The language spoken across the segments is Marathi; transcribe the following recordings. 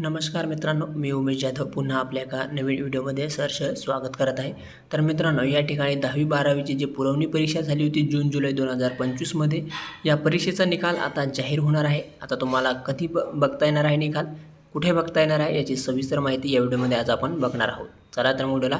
नमस्कार मित्रांनो मी उमेश जाधव पुन्हा आपल्या एका नवीन व्हिडिओमध्ये सरश स्वागत करत आहे. तर मित्रांनो या ठिकाणी दहावी बारावीची जी पुरवणी परीक्षा झाली होती जून जुलै दोन हजार पंचवीसमध्ये या परीक्षेचा निकाल आता जाहीर होणार आहे. आता तुम्हाला कधी ब बघता येणार आहे निकाल? कुठे बघता येणार आहे याची सविस्तर माहिती या व्हिडिओमध्ये आज आपण बघणार आहोत. चला तर व्हिडिओला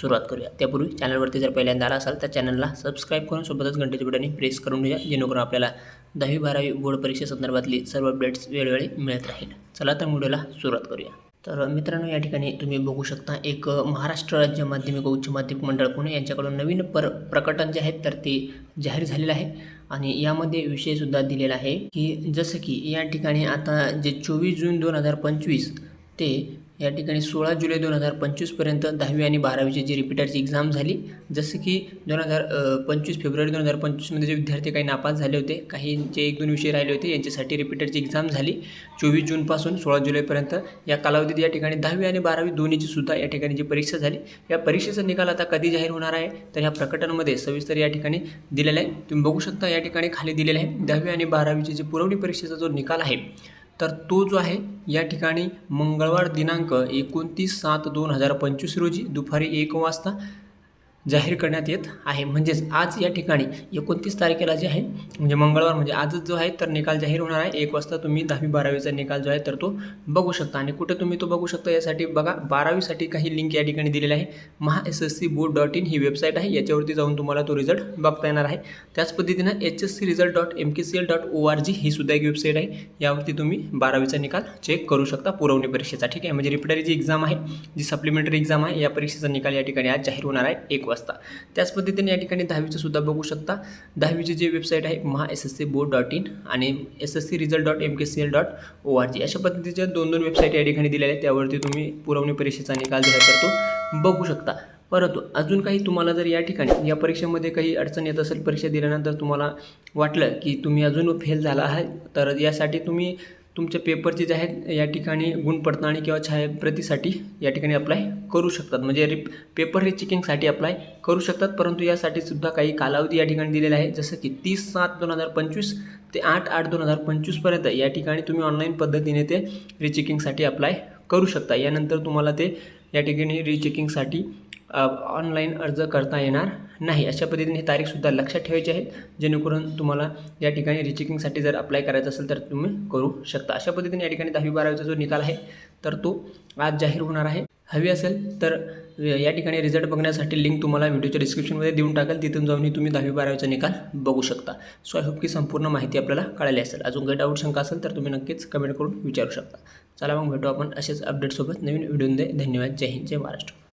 सुरुवात करूया. त्यापूर्वी चॅनलवरती जर पहिल्यांदा आला असाल तर चॅनलला सबस्क्राईब करून सोबतच घंटेची बटन प्रेस करून घ्या जेणेकरून आपल्याला दहावी बारावी बोर्ड परीक्षेसंदर्भातली सर्व अपडेट्स वेळोवेळी मिळत राहील. चला तर व्हिडिओला सुरुवात करूया. तर मित्रांनो या ठिकाणी तुम्ही बघू शकता एक महाराष्ट्र राज्य माध्यमिक व उच्च माध्यमिक मंडळ पुणे यांच्याकडून नवीन पर प्रकटन जे आहेत तर ते जाहीर झालेलं आहे. आणि यामध्ये विषयसुद्धा दिलेला आहे की जसं की या ठिकाणी आता जे चोवीस जून दोन हजार पंचवीस ते या ठिकाणी सोळा जुलै दोन हजार पंचवीसपर्यंत दहावी आणि बारावीची जी रिपीटरची एक्झाम झाली जसं की दोन हजार पंचवीस फेब्रुवारी दोन हजार पंचवीसमध्ये जे विद्यार्थी काही नापास झाले होते काही जे एक दोन विषय राहिले होते यांच्यासाठी रिपीटरची एक्झाम झाली. चोवीस जूनपासून सोळा जुलैपर्यंत या कालावधीत या ठिकाणी दहावी आणि बारावी दोन्हीची सुद्धा या ठिकाणी जी परीक्षा झाली या परीक्षेचा निकाल आता कधी जाहीर होणार आहे तर ह्या प्रकटनामध्ये सविस्तर या ठिकाणी दिलेलं आहे. तुम्ही बघू शकता या ठिकाणी खाली दिलेलं आहे दहावी आणि बारावीची जी पुरवणी परीक्षेचा जो निकाल आहे तर तो जो आहे या ठिकाणी मंगळवार दिनांक एकोणतीस सात दोन हजार पंचवीस रोजी दुपारी एक वाजता जाहीर करण्यात येत आहे. म्हणजेच आज या ठिकाणी एकोणतीस तारखेला जे आहे म्हणजे मंगळवार म्हणजे आजच जो आहे तर निकाल जाहीर होणार आहे. एक वाजता तुम्ही दहावी बारावीचा निकाल जो आहे तर तो बघू शकता. आणि कुठे तुम्ही तो बघू शकता यासाठी बघा बारावीसाठी काही लिंक या ठिकाणी दिलेली आहे. Maha S S C board dot in he website आहे. याच्यावरती जाऊन तुम्हाला तो रिझल्ट बघता येणार आहे. त्याच पद्धतीनं H S C result dot M K C L dot O R G ही सुद्धा एक वेबसाईट आहे. यावरती तुम्ही बारावीचा निकाल चेक करू शकता पुरवणी परीक्षेचा ठीक आहे? म्हणजे रिपिटरी जी एक्झाम आहे जी सप्लिमेंटरी एक्झाम आहे या परीक्षेचा निकाल या ठिकाणी आज जाहीर होणार आहे. एक वाजता. त्याच पद्धतीने या ठिकाणी दहावीचं सुद्धा बघू शकता. दहावीची जी वेबसाईट आहे Maha S S C board dot in आणि S S C result dot M K C L dot O R G अशा पद्धतीच्या दोन दोन वेबसाईट या ठिकाणी दिलेल्या आहेत. त्यावरती तुम्ही पुरवणी परीक्षेचा निकाल जो तर तो बघू शकता. परंतु अजून काही तुम्हाला जर या ठिकाणी या परीक्षेमध्ये काही अडचण येत असेल परीक्षा दिल्यानंतर तुम्हाला वाटलं की तुम्ही अजून फेल झाला आहे तर यासाठी तुम्ही तुमच्या पेपरचे जे आहेत या ठिकाणी गुणपडताळणी किंवा छायाप्रतीसाठी या ठिकाणी अप्लाय करू शकतात. म्हणजे रि पेपर रिचेकिंगसाठी अप्लाय करू शकतात परंतु यासाठी सुद्धा काही कालावधी या ठिकाणी दिलेला आहे. जसं की तीस सात दोन हजार पंचवीस ते आठ आठ दोन हजार पंचवीसपर्यंत या ठिकाणी तुम्ही ऑनलाईन पद्धतीने ते रिचेकिंगसाठी अप्लाय करू शकता. यानंतर तुम्हाला ते या ठिकाणी रिचेकिंगसाठी ऑनलाईन अर्ज करता येणार नाही. अशा पद्धतीने ही तारीखसुद्धा लक्षात ठेवायची आहे. जेणेकरून तुम्हाला या ठिकाणी रिचेकिंगसाठी जर अप्लाय करायचं असेल तर तुम्ही करू शकता. अशा पद्धतीने या ठिकाणी दहावी बारावीचा जो निकाल आहे तर तो आज जाहीर होणार आहे. हवी असेल तर या ठिकाणी रिझल्ट बघण्यासाठी लिंक तुम्हाला व्हिडिओच्या डिस्क्रिप्शनमध्ये देऊन टाकेल. तिथून जाऊन तुम्ही दहावी बारावीचा निकाल बघू शकता. सो आय होप की संपूर्ण माहिती आपल्याला कळाली असेल. अजून काही डाऊट शंका असेल तर तुम्ही नक्कीच कमेंट करून विचारू शकता. चला मग भेटू आपण असेच अपडेटसोबत नवीन व्हिडिओमध्ये धन्यवाद. जय हिंद. जय महाराष्ट्र.